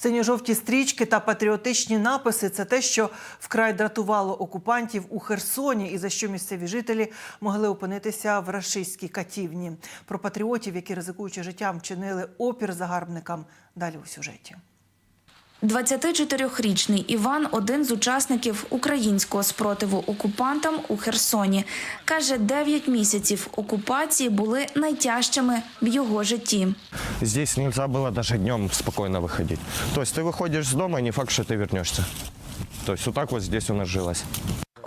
Синьо-жовті стрічки та патріотичні написи це те, що вкрай дратувало окупантів у Херсоні, і за що місцеві жителі могли опинитися в рашистській катівні. Про патріотів, які ризикуючи життям, чинили опір загарбникам. Далі у сюжеті. 24-річний Іван один з учасників українського спротиву окупантам у Херсоні. Каже, 9 місяців окупації були найтяжчими в його житті. Здесь нельзя было даже днем спокойно выходить. То есть ты выходишь с дома, не факт, что ты вернешься. То есть вот так вот здесь у нас жилось.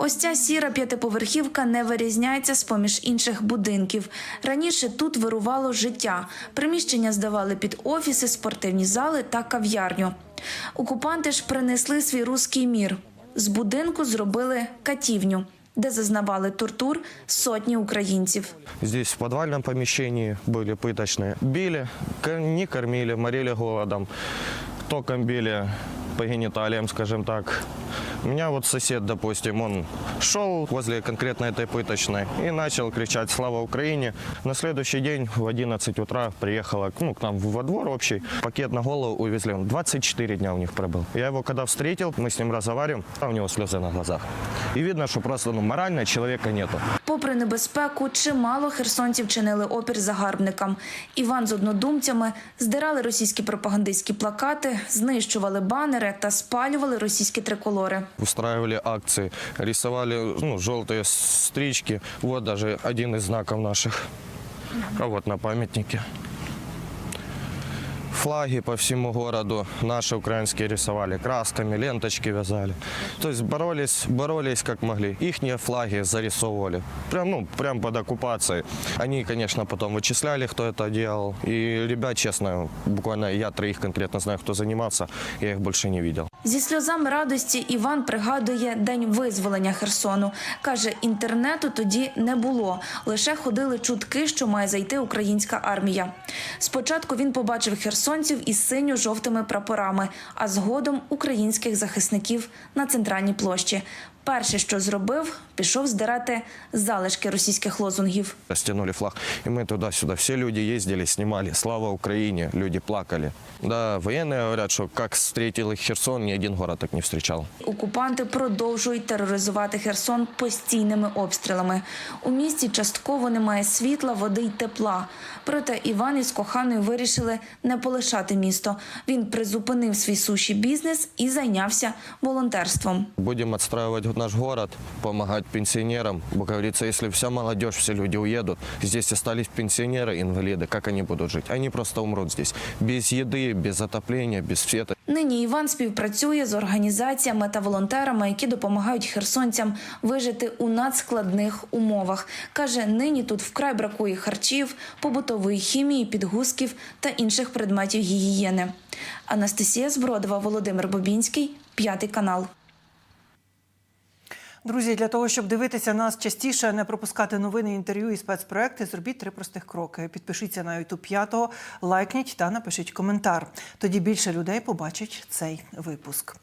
Ось ця сіра п'ятиповерхівка не вирізняється з поміж інших будинків. Раніше тут вирувало життя. Приміщення здавали під офіси, спортивні зали та кав'ярню. Окупанти ж принесли свій руський мір. З будинку зробили катівню, де зазнавали тортур сотні українців. Здесь в подвальном помещении были пыточные. Били, ко- не кормили, морили голодом. Током били по гениталиям, скажем так. У меня вот сосед, допустим, он шел возле конкретно этой пыточной и начал кричать «Слава Украине!». На следующий день в 11 утра приехала ну, к нам во двор общий. Пакет на голову увезли. Он 24 дня у них пробыл. Я его когда встретил, мы с ним разговариваем, а у него слезы на глазах. И видно, что просто ну, морально человека нету. Попри небезпеку, чимало херсонців чинили опір загарбникам. Іван з однодумцями здирали російські пропагандистські плакати, знищували банери та спалювали російські триколори. устраивали акции, рисовали ну, желтые стрички. Вот даже один из знаков наших. А вот на памятнике. Флаги по всему городу наши украинские рисовали, красками, ленточки вязали. То есть боролись, боролись как могли. Ихние флаги зарисовывали. Прям, ну, прям под оккупацией. Они, конечно, потом вычисляли, кто это делал. И ребят, честно, буквально я троих конкретно знаю, кто занимался, я их больше не видел. Зі сльозами радості Іван пригадує день визволення Херсону. Каже, інтернету тоді не було. Лише ходили чутки, що має зайти українська армія. Спочатку він побачив херсонців із синьо-жовтими прапорами, а згодом українських захисників на центральній площі. Перше, що зробив, пішов здирати залишки російських лозунгів. Растянули флаг. И мы туда-сюда. Все люди ездили, снимали. Слава Украине. Люди плакали. Да, военные говорят, что как встретил их Херсон, ни один город так не встречал. Окупанти продовжують тероризувати Херсон постійними обстрілами. У місті частково немає світла, води й тепла. Проте Іван із коханою вирішили не полишати місто. Він призупинив свій суші бізнес і зайнявся волонтерством. Будем отстраивать наш город, помогать пенсионерам. Как говорится, если вся молодежь, все люди уедут, здесь остались пенсионеры, инвалиды, как они будут жить? Они просто умрут здесь. Без еды, без отопления, без света. Нині Іван співпрацює з організаціями та волонтерами, які допомагають херсонцям вижити у надскладних умовах. Каже, нині тут вкрай бракує харчів, побутової хімії, підгузків та інших предметів гігієни. Анастасія Збродова, Володимир Бобінський, п'ятий канал. Друзі, для того, щоб дивитися нас частіше, не пропускати новини, інтерв'ю і спецпроекти, зробіть три простих кроки. Підпишіться на YouTube 5, лайкніть та напишіть коментар. Тоді більше людей побачать цей випуск.